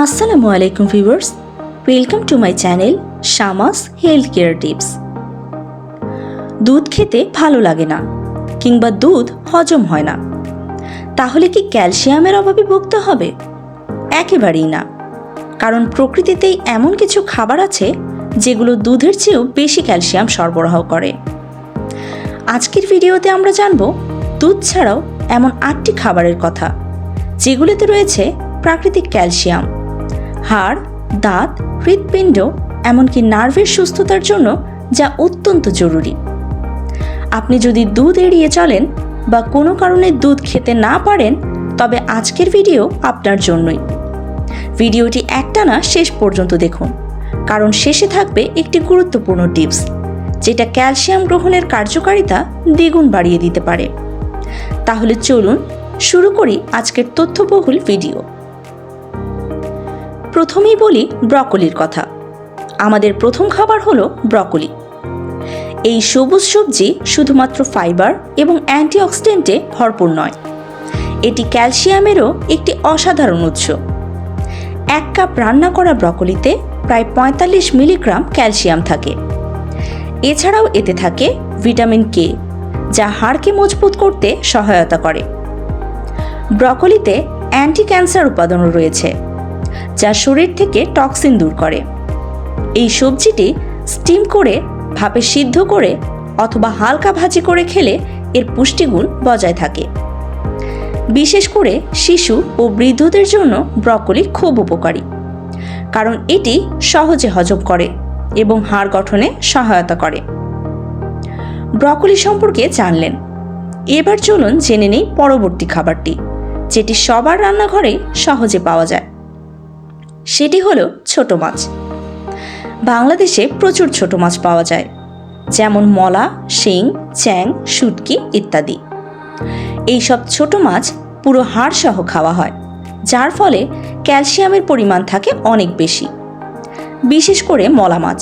আসসালামু আলাইকুম viewers, welcome to my channel Shamas health care tips. দুধ খেতে ভালো লাগে না, কিংবা দুধ হজম হয় না। তাহলে কি ক্যালসিয়ামের অভাবে ভুগতে হবে? একেবারেই না। কারণ প্রকৃতিতেই এমন কিছু খাবার আছে, যেগুলো দুধের চেয়েও বেশি ক্যালসিয়াম সরবরাহ করে। আজকের ভিডিওতে আমরা জানব, দুধ ছাড়াও এমন আটটি খাবারের কথা, যেগুলোতে রয়েছে প্রাকৃতিক ক্যালসিয়াম। হাড়, দাঁত, হৃৎপিণ্ড, এমনকি নার্ভের সুস্থতার জন্য যা অত্যন্ত জরুরি। আপনি যদি দুধ এড়িয়ে চলেন বা কোনো কারণে দুধ খেতে না পারেন, তবে আজকের ভিডিও আপনার জন্যই। ভিডিওটি একটানা শেষ পর্যন্ত দেখুন, কারণ শেষে থাকবে একটি গুরুত্বপূর্ণ টিপস, যেটা ক্যালসিয়াম গ্রহণের কার্যকারিতা দ্বিগুণ বাড়িয়ে দিতে পারে। তাহলে চলুন শুরু করি আজকের তথ্যবহুল ভিডিও। প্রথমেই বলি ব্রকলির কথা। আমাদের প্রথম খাবার হলো ব্রকলি। এই সবুজ সবজি শুধুমাত্র ফাইবার এবং অ্যান্টিঅক্সিডেন্টে ভরপুর নয়। এটি ক্যালসিয়ামেরও একটি অসাধারণ উৎস। এক কাপ রান্না করা ব্রকলিতে প্রায় পঁয়তাল্লিশ মিলিগ্রাম ক্যালসিয়াম থাকে। এছাড়াও এতে থাকে ভিটামিন কে, যা হাড়কে মজবুত করতে সহায়তা করে। ব্রকলিতে অ্যান্টি ক্যান্সার উপাদানও রয়েছে। যা শরীর থেকে টক্সিন দূর করে। এই সবজিটি স্টিম করে, ভাপে সিদ্ধ করে অথবা হালকা ভাজি করে খেলে এর পুষ্টিগুণ বজায় থাকে। বিশেষ করে শিশু ও বৃদ্ধদের জন্য ব্রকলি খুব উপকারী, কারণ এটি সহজে হজম করে এবং হাড় গঠনে সহায়তা করে। ব্রকলি সম্পর্কে জানলেন। এবার চলুন জেনে নেই পরবর্তী খাবারটি, যেটি সবার রান্নাঘরে সহজে পাওয়া যায়। সেটি হলো ছোট মাছ। বাংলাদেশে প্রচুর ছোট মাছ পাওয়া যায়, যেমন মলা, শিং, চ্যাং, শুটকি ইত্যাদি। এইসব ছোট মাছ পুরো হাড় সহ খাওয়া হয়, যার ফলে ক্যালসিয়ামের পরিমাণ থাকে অনেক বেশি। বিশেষ করে মলা মাছ,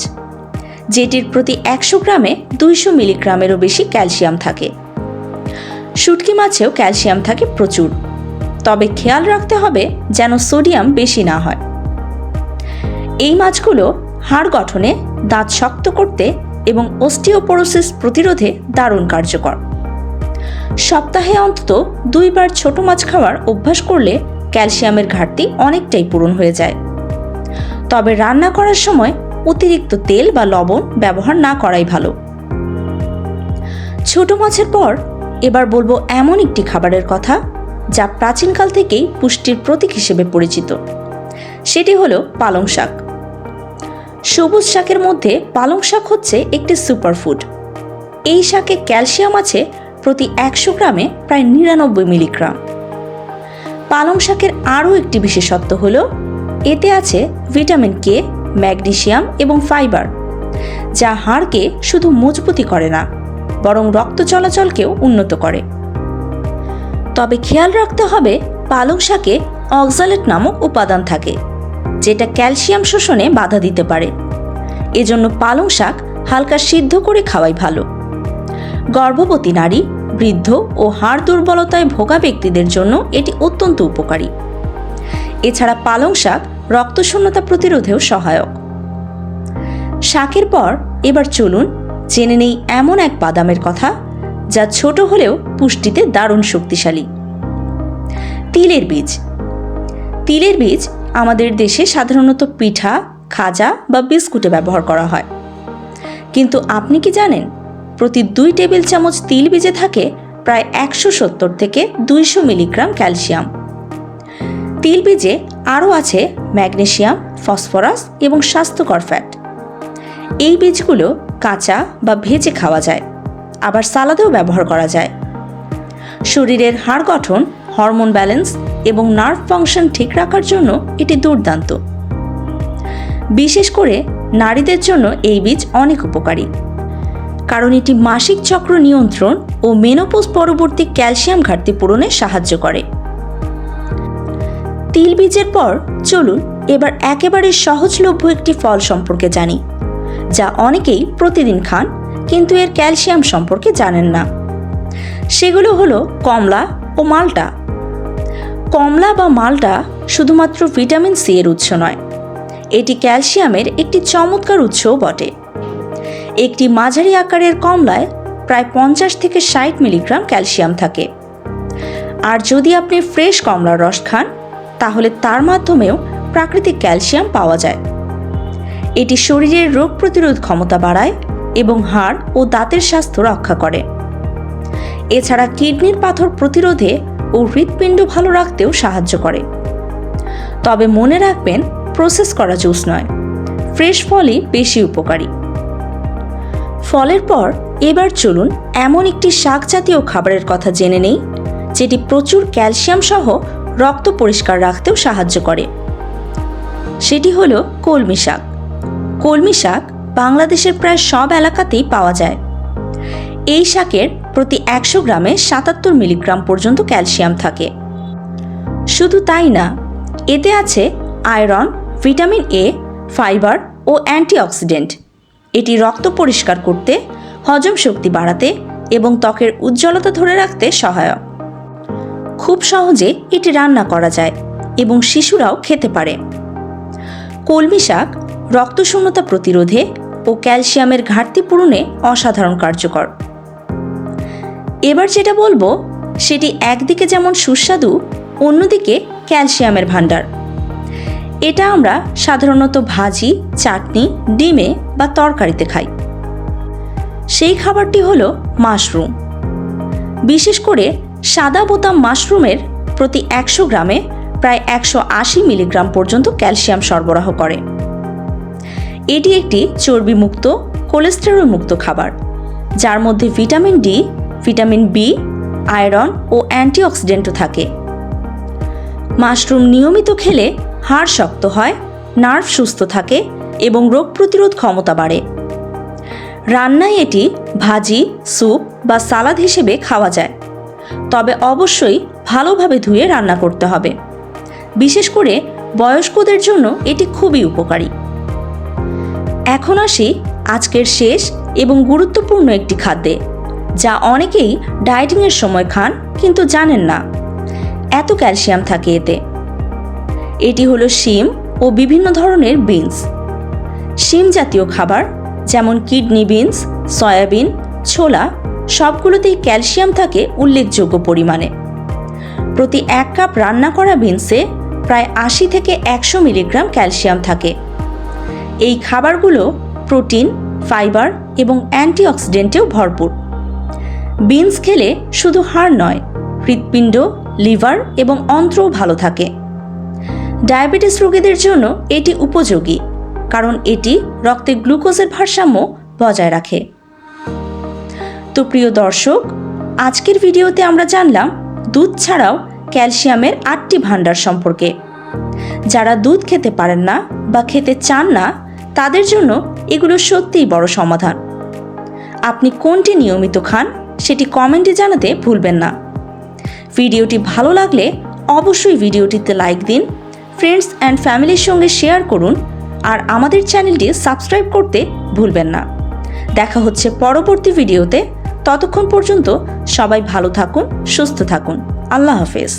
যেটির প্রতি একশো গ্রামে দুইশো মিলিগ্রামেরও বেশি ক্যালসিয়াম থাকে। শুটকি মাছেও ক্যালসিয়াম থাকে প্রচুর, তবে খেয়াল রাখতে হবে যেন সোডিয়াম বেশি না হয়। এই মাছগুলো হাড় গঠনে দাঁত শক্ত করতে এবং অস্টিওপোরোসিস প্রতিরোধে দারুণ কার্যকর। সপ্তাহে অন্তত দুইবার ছোট মাছ খাওয়ার অভ্যাস করলে ক্যালসিয়ামের ঘাটতি অনেকটাই পূরণ হয়ে যায়। তবে রান্না করার সময় অতিরিক্ত তেল বা লবণ ব্যবহার না করাই ভালো। ছোট মাছের পর এবার বলব এমন একটি খাবারের কথা যা প্রাচীনকাল থেকেই পুষ্টির প্রতীক হিসেবে পরিচিত। সেটি হলো পালং শাক। সবুজ শাকের মধ্যে পালং শাক হচ্ছে একটি সুপারফুড এই শাকে ক্যালসিয়াম আছে প্রতি একশো গ্রামে প্রায় নিরানব্বই মিলিগ্রাম। পালং শাকের আরও একটি বিশেষত্ব হল, এতে আছে ভিটামিন কে ম্যাগনেশিয়াম এবং ফাইবার, যা হাড়কে শুধু মজবুতি করে না, বরং রক্ত চলাচলকেও উন্নত করে। তবে খেয়াল রাখতে হবে, পালং শাকে অক্সালেট নামক উপাদান থাকে। যেটা ক্যালসিয়াম শোষণে বাধা দিতে পারে। এজন্য পালং শাক হালকা সিদ্ধ করে খাওয়াই ভালো। গর্ভবতী নারী, বৃদ্ধ ও হাড় দুর্বলতায় ভোগা ব্যক্তিদের জন্য এটি অত্যন্ত উপকারী। এছাড়া পালং শাক রক্তশূন্যতা প্রতিরোধেও সহায়ক। শাকের পর এবার চলুন জেনে নেই এমন এক বাদামের কথা যা ছোট হলেও পুষ্টিতে দারুণ শক্তিশালী। তিলের বীজ। তিলের বীজ আমাদের দেশে সাধারণত পিঠা, খাজা বা বিস্কুটে ব্যবহার করা হয়। কিন্তু আপনি কি জানেন, প্রতি দুই টেবিল চামচ তিল বীজে থাকে প্রায় একশো সত্তর থেকে দুইশো মিলিগ্রাম ক্যালসিয়াম। তিল বীজে আরও আছে ম্যাগনেশিয়াম ফসফরাস এবং স্বাস্থ্যকর ফ্যাট। এই বীজগুলো কাঁচা বা ভেজে খাওয়া যায়, আবার সালাদেও ব্যবহার করা যায়। শরীরের হাড় গঠন, হরমোন ব্যালেন্স এবং নার্ভ ফাংশন ঠিক রাখার জন্য এটি দুর্দান্ত। বিশেষ করে নারীদের জন্য এই বীজ অনেক উপকারী। কারণ এটি মাসিক চক্র নিয়ন্ত্রণ ও মেনোপোজ পরবর্তী ক্যালসিয়াম ঘাটতি পূরণে সাহায্য করে। তিল বীজের পর চলুন এবার একেবারে সহজলভ্য একটি ফল সম্পর্কে জানি, যা অনেকেই প্রতিদিন খান কিন্তু এর ক্যালসিয়াম সম্পর্কে জানেন না। সেগুলো হলো কমলা ও মালটা। কমলা বা মালটা শুধুমাত্র ভিটামিন সি এর উৎস নয়। এটি ক্যালসিয়ামের একটি চমৎকার উৎসও বটে। একটি মাঝারি আকারের কমলায় প্রায় পঞ্চাশ থেকে ষাট মিলিগ্রাম ক্যালসিয়াম থাকে। আর যদি আপনি ফ্রেশ কমলার রস খান, তাহলে তার মাধ্যমেও প্রাকৃতিক ক্যালসিয়াম পাওয়া যায়। এটি শরীরের রোগ প্রতিরোধ ক্ষমতা বাড়ায় এবং হাড় ও দাঁতের স্বাস্থ্য রক্ষা করে। এছাড়া কিডনির পাথর প্রতিরোধে ও হৃৎপিণ্ড ভালো রাখতেও সাহায্য করে। তবে মনে রাখবেন প্রসেস করা জুস নয়। ফ্রেশ ফলই বেশি উপকারী। ফলের পর এবার চলুন এমন একটি শাক জাতীয় খাবারের কথা জেনে নেই, যেটি প্রচুর ক্যালসিয়াম সহ রক্ত পরিষ্কার রাখতেও সাহায্য করে। সেটি হলো কলমি শাক। কলমি শাক বাংলাদেশের প্রায় সব এলাকাতেই পাওয়া যায়। এই শাকের প্রতি একশো গ্রামে সাতাত্তর মিলিগ্রাম পর্যন্ত ক্যালসিয়াম থাকে। শুধু তাই না, এতে আছে আয়রন, ভিটামিন এ, ফাইবার ও অ্যান্টিঅক্সিডেন্ট। এটি রক্ত পরিষ্কার করতে, হজম শক্তি বাড়াতে এবং ত্বকের উজ্জ্বলতা ধরে রাখতে সহায়ক। খুব সহজে এটি রান্না করা যায় এবং শিশুরাও খেতে পারে। কলমি শাক রক্তশূন্যতা প্রতিরোধে ও ক্যালসিয়ামের ঘাটতি পূরণে অসাধারণ কার্যকর। এবার যেটা বলব, সেটি একদিকে যেমন সুস্বাদু, অন্যদিকে ক্যালসিয়ামের ভাণ্ডার। এটা আমরা সাধারণত ভাজি, চাটনি, ডিমে বা তরকারিতে খাই। সেই খাবারটি হলো মাশরুম। বিশেষ করে সাদা বোতাম মাশরুমের প্রতি একশো গ্রামে প্রায় একশো আশি মিলিগ্রাম পর্যন্ত ক্যালসিয়াম সরবরাহ করে। এটি একটি চর্বিমুক্ত কোলেস্টেরল মুক্ত খাবার, যার মধ্যে vitamin D vitamin B, iron ও অ্যান্টিঅক্সিডেন্টও থাকে। মাশরুম নিয়মিত খেলে হাড় শক্ত হয়, নার্ভ সুস্থ থাকে এবং রোগ প্রতিরোধ ক্ষমতা বাড়ে। রান্নায় এটি ভাজি, স্যুপ বা সালাদ হিসেবে খাওয়া যায়। তবে অবশ্যই ভালোভাবে ধুয়ে রান্না করতে হবে। বিশেষ করে বয়স্কদের জন্য এটি খুবই উপকারী। এখন আসি আজকের শেষ এবং গুরুত্বপূর্ণ একটি খাদ্যে। যা অনেকেই ডায়েটিংয়ের সময় খান কিন্তু জানেন না। এত ক্যালসিয়াম থাকে এতে। এটি হলো শিম ও বিভিন্ন ধরনের বিনস। শিম জাতীয় খাবার যেমন কিডনি বিনস, সয়াবিন, ছোলা সবগুলোতেই ক্যালসিয়াম থাকে উল্লেখযোগ্য পরিমাণে। প্রতি এক কাপ রান্না করা বিনসে প্রায় আশি থেকে একশো মিলিগ্রাম ক্যালসিয়াম থাকে। এই খাবারগুলো প্রোটিন, ফাইবার এবং অ্যান্টিঅক্সিডেন্টেও ভরপুর। বিনস খেলে শুধু হাড় নয়, হৃৎপিণ্ড, লিভার এবং অন্ত্রও ভালো থাকে। ডায়াবেটিস রোগীদের জন্য এটি উপযোগী, কারণ এটি রক্তে গ্লুকোজের ভারসাম্য বজায় রাখে। তো প্রিয় দর্শক, আজকের ভিডিওতে আমরা জানলাম দুধ ছাড়াও ক্যালসিয়ামের আটটি ভাণ্ডার সম্পর্কে। যারা দুধ খেতে পারেন না বা খেতে চান না, তাদের জন্য এগুলো সত্যিই বড় সমাধান। আপনি কোনটি নিয়মিত খান সেটি কমেন্টে জানাতে ভুলবেন না। ভিডিওটি ভালো লাগলে অবশ্যই ভিডিওটিতে লাইক দিন ফ্রেন্ডস অ্যান্ড ফ্যামিলির সঙ্গে শেয়ার করুন, আর আমাদের চ্যানেলটি সাবস্ক্রাইব করতে ভুলবেন না। দেখা হচ্ছে পরবর্তী ভিডিওতে। ততক্ষণ পর্যন্ত সবাই ভালো থাকুন, সুস্থ থাকুন। আল্লাহ হাফেজ।